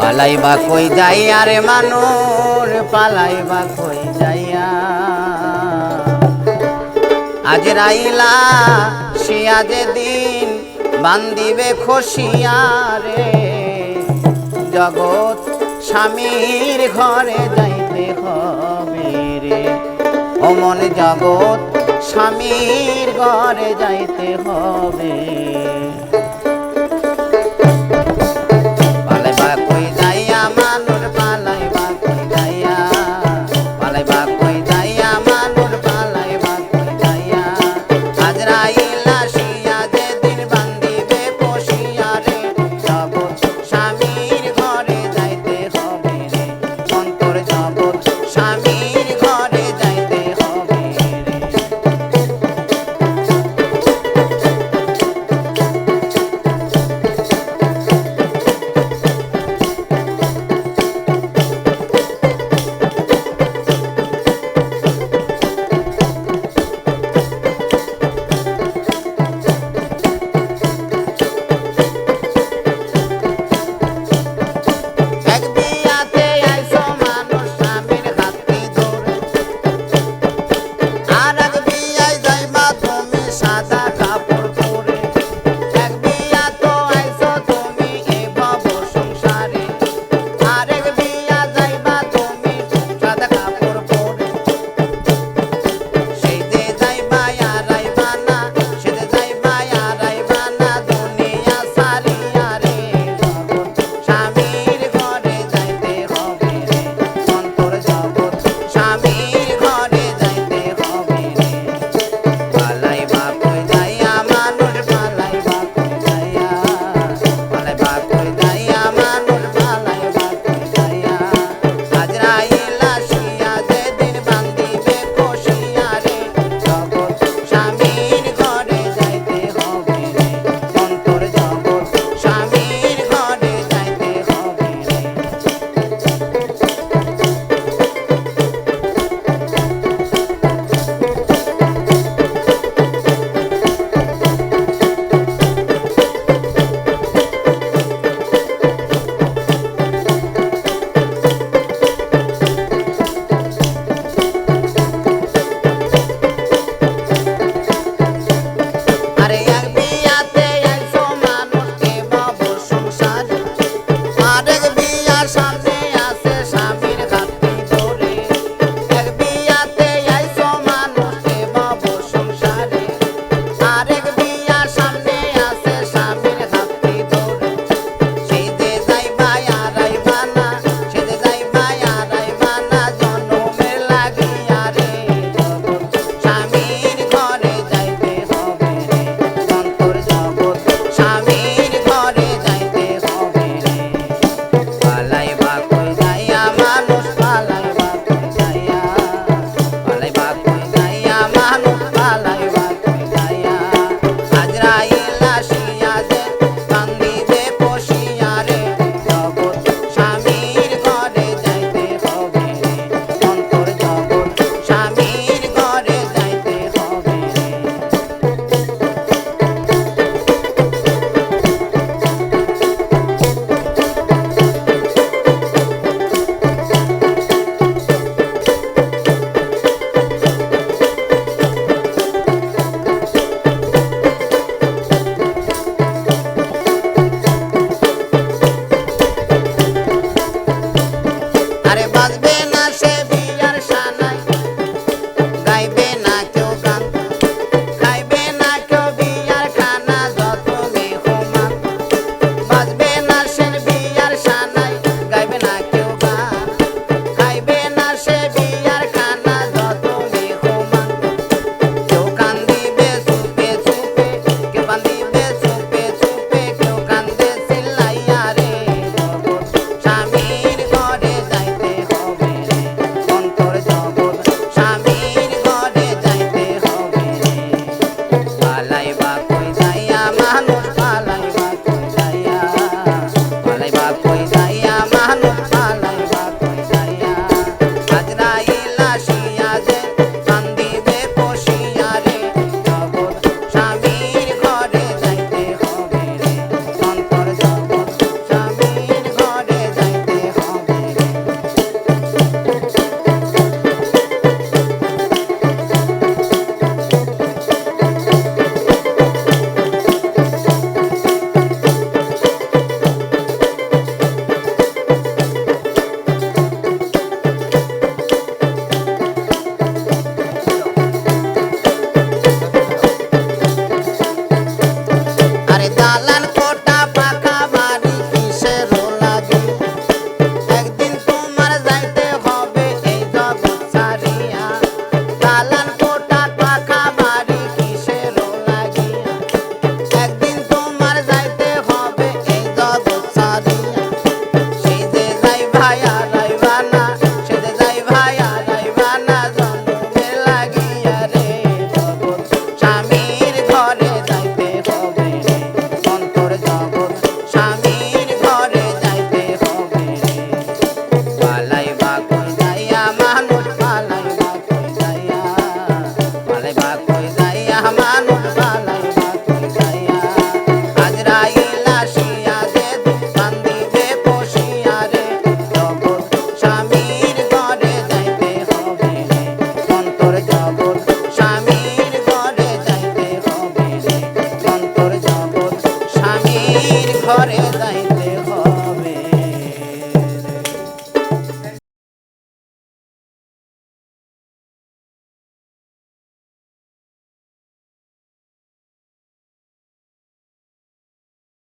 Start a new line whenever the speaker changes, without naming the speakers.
পালাইবা কই যাইয়া রে মানুর, পালাইবা কই যাইয়া। আজ রাইলা, সে আজ দিন বান্দিবে খসিয়া রে জগৎ স্বামীর ঘরে যাইতে হবে রে। অমন জগৎ স্বামীর ঘরে যাইতে হবে। বা কই